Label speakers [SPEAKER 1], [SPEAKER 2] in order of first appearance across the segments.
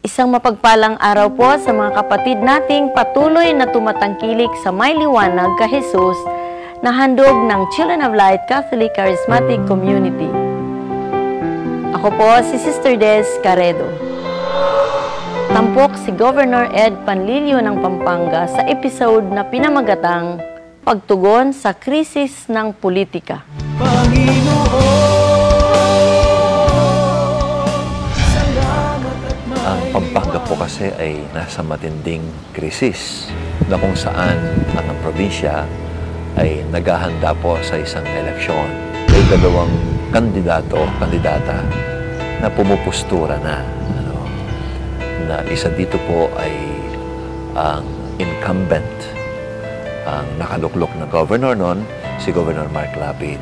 [SPEAKER 1] Isang mapagpalang araw po sa mga kapatid nating patuloy na tumatangkilik sa may liwanag ka Jesus na handog ng Children of Light Catholic Charismatic Community. Ako po si Sister Des Caredo. Tampok si Governor Ed Panlilio ng Pampanga sa episode na pinamagatang Pagtugon sa Krisis ng Politika.
[SPEAKER 2] Ang kasi ay nasa matinding krisis na kung saan ang probinsya ay naghahanda po sa isang eleksyon. May dalawang kandidato o kandidata na pumupustura na. Ano, na isa dito po ay ang incumbent, ang nakaluklok na governor noon, si Governor Mark Lapid.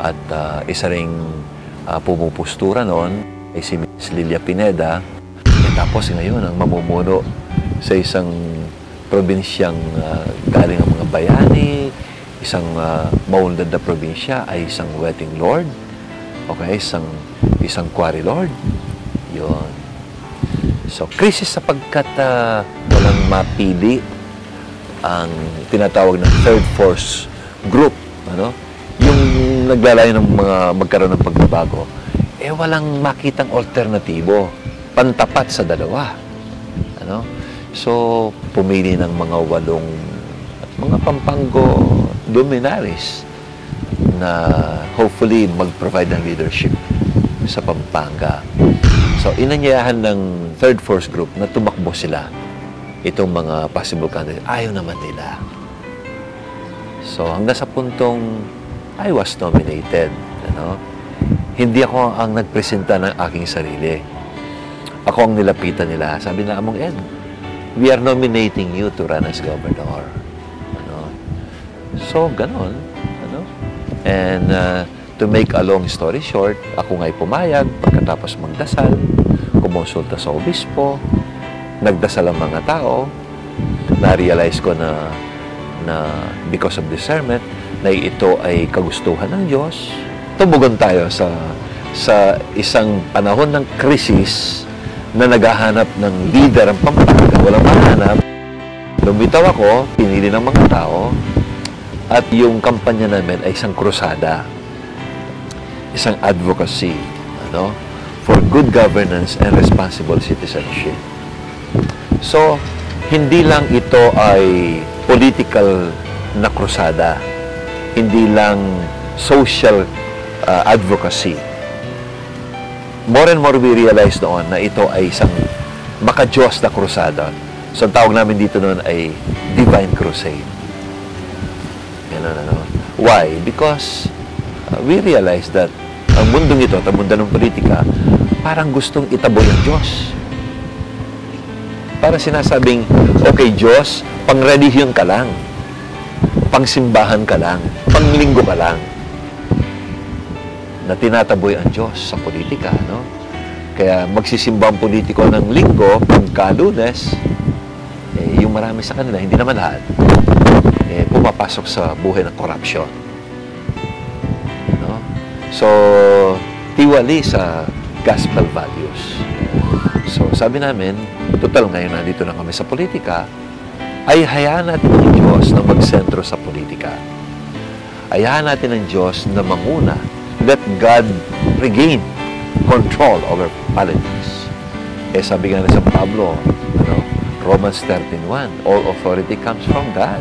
[SPEAKER 2] At ah, isa ring ah, pumupustura noon ay si Ms. Lilia Pineda. Eh, tapos ngayon, ang mamumuno sa isang probinsyang ah, galing ang mga bayani, isang uh, maunlad na probinsya ay isang wedding lord. Okay, isang, isang quarry lord. Yun. So, krisis sapagkat ah, walang mapili ang tinatawag na third force group, ano? Yung naglalayo ng mga magkaroon ng pagbabago, eh walang makitang alternatibo, pantapat sa dalawa. Ano? So, pumili ng mga walong mga pampango luminaries na hopefully mag-provide ng leadership sa Pampanga. So, inanyayahan ng third force group na tumakbo sila itong mga possible candidates. Ayaw naman nila. So, hanggang sa puntong I was nominated. Ano? Hindi ako ang nagpresenta ng aking sarili. Ako ang nilapitan nila. Sabi na, Among Ed, we are nominating you to run as governor. Ano? So, ganon. Ano? And uh, to make a long story short, ako nga'y pumayag pagkatapos magdasal, kumonsulta sa obispo, nagdasal ang mga tao, na-realize ko na na because of discernment na ito ay kagustuhan ng Diyos. Tumugon tayo sa sa isang panahon ng krisis na naghahanap ng leader ang Pampanga, walang mahanap. Lumitaw ako, pinili ng mga tao, at yung kampanya namin ay isang krusada, isang advocacy, ano, for good governance and responsible citizenship. So, hindi lang ito ay political na krusada. Hindi lang social uh, advocacy. More and more we realize noon na ito ay isang makajos na krusada. So, ang tawag namin dito noon ay Divine Crusade. Ganun, ano. Why? Because uh, we realize that ang mundong ito, ang mundo ng politika, parang gustong itaboy ang Diyos. Para sinasabing, okay, Diyos, pang-religion ka lang. Pang-simbahan ka lang. Pang-linggo ka lang. Na tinataboy ang Diyos sa politika, no? Kaya magsisimba ang politiko ng linggo, pagka lunes, eh, yung marami sa kanila, hindi naman lahat, eh, pumapasok sa buhay ng korupsyon. No? So, tiwali sa gospel values. So, sabi namin, total ngayon nandito na kami sa politika, ay hayaan natin ang Diyos na magsentro sa politika. Hayaan natin ang Diyos na manguna. Let God regain control over politics. Eh, sabi nga ni San Pablo, ano, Romans 13.1, all authority comes from God.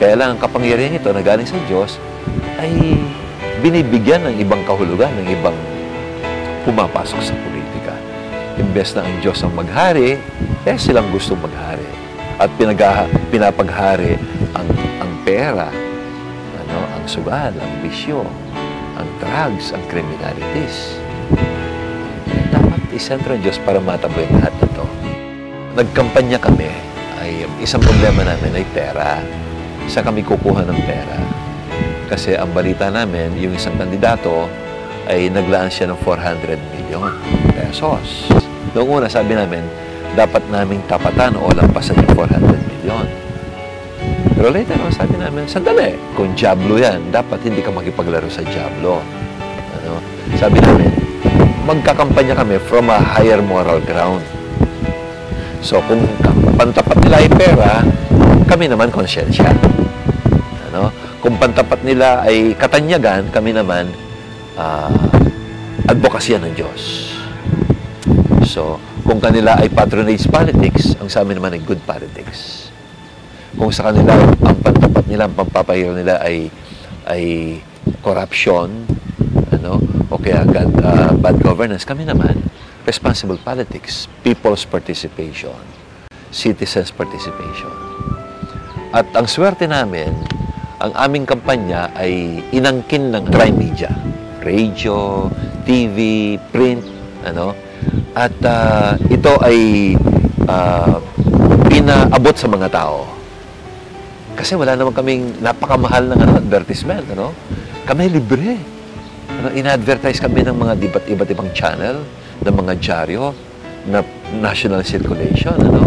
[SPEAKER 2] Kaya lang, ang kapangyarihan ito na galing sa Diyos ay binibigyan ng ibang kahulugan, ng ibang pumapasok sa politika. Imbes na ang Diyos ang maghari, eh silang gusto maghari. At pinag pinapaghari ang, ang pera, ano, ang sugal, ang bisyo, ang drugs, ang criminalities. Dapat isentro ang Diyos para mataboy lahat nito. Nagkampanya kami, ay isang problema namin ay pera. Saan kami kukuha ng pera? Kasi ang balita namin, yung isang kandidato ay naglaan siya ng 400 million pesos. Noong una, sabi namin, dapat naming tapatan o lampasan yung 400 million. Pero later on, sabi namin, sandali, kung Diablo yan, dapat hindi ka makipaglaro sa Diablo. Ano? Sabi namin, magkakampanya kami from a higher moral ground. So, kung pantapat nila ay pera, kami naman konsyensya. Ano? Kung pantapat nila ay katanyagan, kami naman ah, advokasya ng Diyos. So, kung kanila ay patronage politics, ang sa amin naman ay good politics. Kung sa kanila, ang pantapat nila, ang pampapahirap nila ay ay corruption, ano, o kaya bad, ah, bad governance, kami naman, responsible politics, people's participation, citizens' participation. At ang swerte namin, ang aming kampanya ay inangkin ng tri-media. Radio, TV, print, ano. At ah, ito ay ah, pinaabot sa mga tao. Kasi wala naman kaming napakamahal ng ano, advertisement, ano. Kami libre. Ano, in-advertise kami ng mga iba't iba't ibang channel, ng mga dyaryo, na national circulation, ano.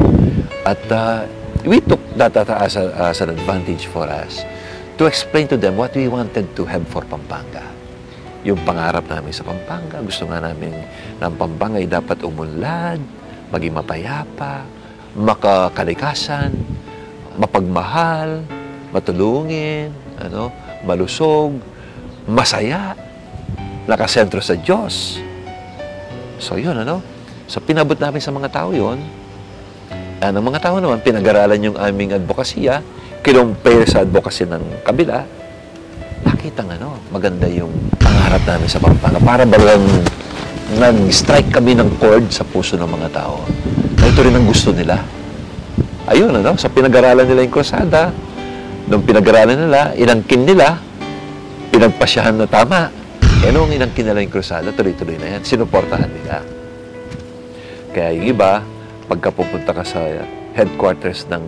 [SPEAKER 2] At ah, we took that as, a, as an advantage for us to explain to them what we wanted to have for Pampanga. Yung pangarap namin sa Pampanga, gusto nga namin na ang Pampanga ay dapat umunlad, maging mapayapa, makakalikasan, mapagmahal, matulungin, ano, malusog, masaya, nakasentro sa Diyos. So, yun, ano? So, pinabot namin sa mga tao yun. Ang mga tao naman, pinag-aralan yung aming advokasya, kinumpare sa advocacy ng kabila, nakita ng ano, maganda yung pangarap namin sa Pampanga. Para balang nag-strike kami ng chord sa puso ng mga tao. Na ito rin ang gusto nila. Ayun, ano, sa pinag-aralan nila yung krusada, nung pinag-aralan nila, inangkin nila, pinagpasyahan na tama. Eh, nung inangkin nila yung krusada, tuloy-tuloy na yan. Sinuportahan nila. Kaya yung iba, pagka pupunta ka sa headquarters ng